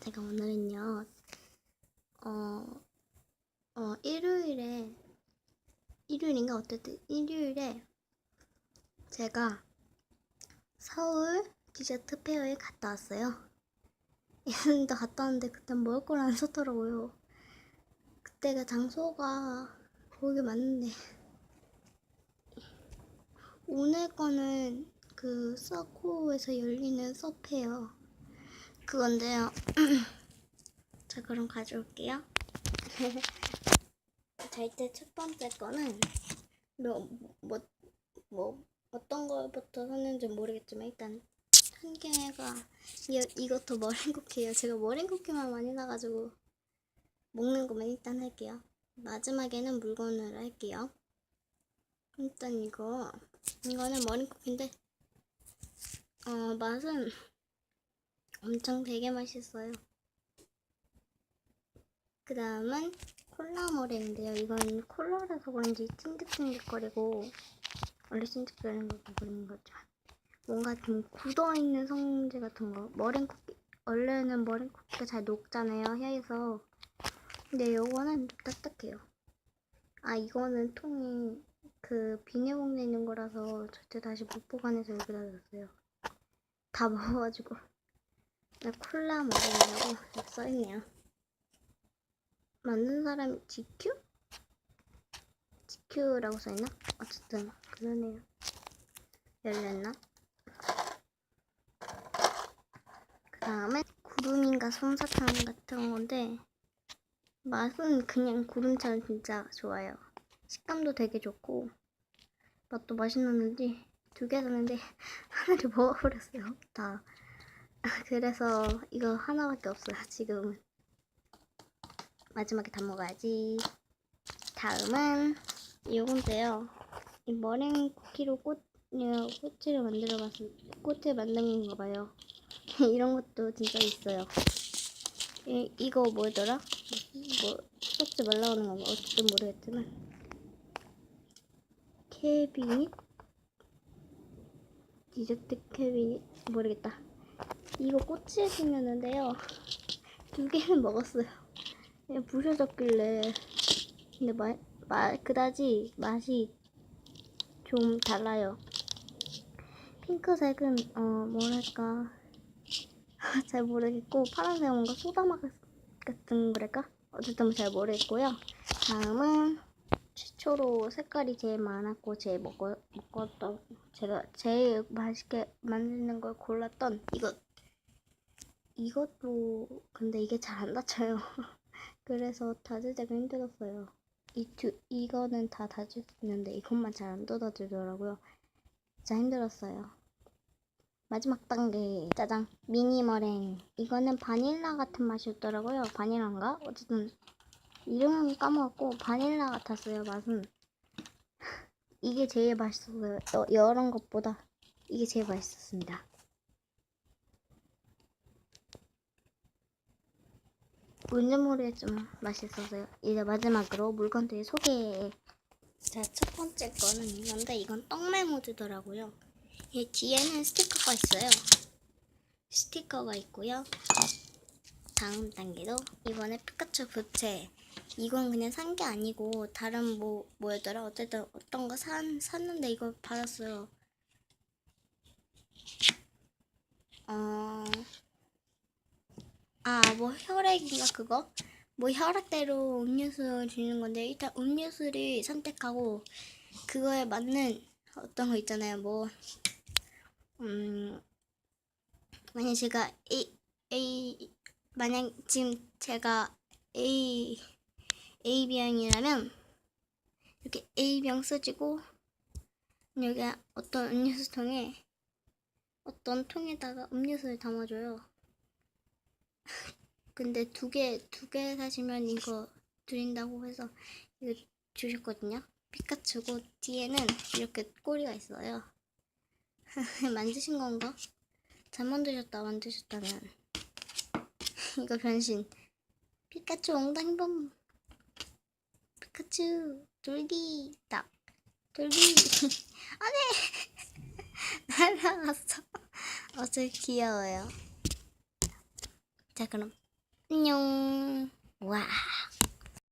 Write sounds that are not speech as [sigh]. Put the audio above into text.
제가 오늘은요, 어, 어, 일요일에, 일요일인가? 어쨌든 일요일에 제가 서울 디저트 페어에 갔다 왔어요. [laughs] 예전에도 갔다 왔는데 그때 먹을 걸 안 샀더라고요. 그때가 장소가 거기 맞는데. 오늘 거는 그 서코에서 열리는 서페어 그건데요. [clears throat] 자 그럼 가져올게요. [laughs] 자 이때 첫 번째 거는 뭐, 뭐, 뭐 어떤 거부터 샀는지 모르겠지만 일단 한 개가 이, 이것도 머랭 쿠키예요. 제가 머랭 쿠키만 많이 사가지고 먹는 것만 일단 할게요. 마지막에는 물건을 할게요. 일단 이거 이거는 머랭 쿠키인데 어 맛은 엄청 되게 맛있어요. 그 다음은 콜라 머랭인데요. 이건 콜라라서 그런지 찐득찐득거리고 원래 찐득거리는 거 그런 거죠. 뭔가 좀 굳어있는 성질 같은 거. 머랭 쿠키 원래는 머랭 쿠키가 잘 녹잖아요. 혀에서. 근데 요거는 딱딱해요. 아 이거는 통이 그 비닐봉지에 있는 거라서 절대 다시 못 보관해서 여기다 놨어요. 다 [laughs] 먹어가지고. 나 콜라 먹으려고 써있네요. 만든 사람이 GQ? GQ라고 써있나? 어쨌든 그러네요. 열렸나? 그 다음에 구름인가 솜사탕 같은 건데 맛은 그냥 구름처럼 진짜 좋아요. 식감도 되게 좋고 맛도 맛있는지 두개 샀는데 [laughs] 하나를 먹어버렸어요. 다. 그래서 이거 하나밖에 없어요. 지금은. 마지막에 다 먹어야지. 다음은 이건데요. 이 머랭 쿠키로 꽃, 어, 꽃을 만들어 봤을 꽃을 만든 건가 봐요. [laughs] 이런 것도 진짜 있어요. 이, 이거 뭐더라? 뭐, 꽃이 말라오는 건가? 어쨌든 모르겠지만. 캐비닛? 디저트 캐비닛? 모르겠다. 이거 꽃이 생겼는데요. 두 개는 먹었어요. 부셔졌길래. 근데 마, 마, 그다지 맛이 좀 달라요. 핑크색은, 어, 뭐랄까. [laughs] 잘 모르겠고, 파란색은 뭔가 소다맛 같은 거랄까? 어쨌든 잘 모르겠고요. 다음은 최초로 색깔이 제일 많았고, 제일 먹어, 먹었던, 제가 제일 맛있게 만드는 걸 골랐던 이거. 이것도, 근데 이게 잘안 닫혀요. [laughs] 그래서 다질 때가 힘들었어요. 이 두, 이거는 다 있는데 이것만 잘안 닫아지더라고요. 진짜 힘들었어요. 마지막 단계 짜장 미니 머랭 이거는 바닐라 같은 맛이었더라고요. 바닐라인가? 어쨌든 이름은 까먹었고 바닐라 같았어요. 맛은 [laughs] 이게 제일 맛있었어요. 여, 여러 것보다 이게 제일 맛있었습니다. 뭔지 모르겠지만 맛있었어요. 이제 마지막으로 물건들 소개. 자, 첫 번째 거는 이건데 이건 떡메모지더라고요. 이 뒤에는 스티커가 있어요. 스티커가 있고요. 다음 단계도 이번에 피카츄 부채. 이건 그냥 산 게 아니고 다른 뭐 뭐였더라? 어쨌든 어떤 거 산 샀는데 이거 받았어요. 아, 뭐 혈액인가 그거? 뭐 혈액대로 음료수 주는 건데 일단 음료수를 선택하고 그거에 맞는 어떤 거 있잖아요. 뭐 음, 만약 제가 A, A, 만약 지금 제가 A, A병이라면, 이렇게 A병 쓰지고, 여기 어떤 음료수 통에, 어떤 통에다가 음료수를 담아줘요. 근데 두 개, 두 개 사시면 이거 드린다고 해서 이거 주셨거든요. 피카츄고, 뒤에는 이렇게 꼬리가 있어요. [laughs] 만드신 건가? 잘 만드셨다 만드셨다면. [laughs] 이거 변신. 피카츄 엉덩이범. 피카츄 돌기. 딱. 돌기. 안돼 [laughs] 날아갔어. 어째 귀여워요 വെച്ചേക്കണം. വാ.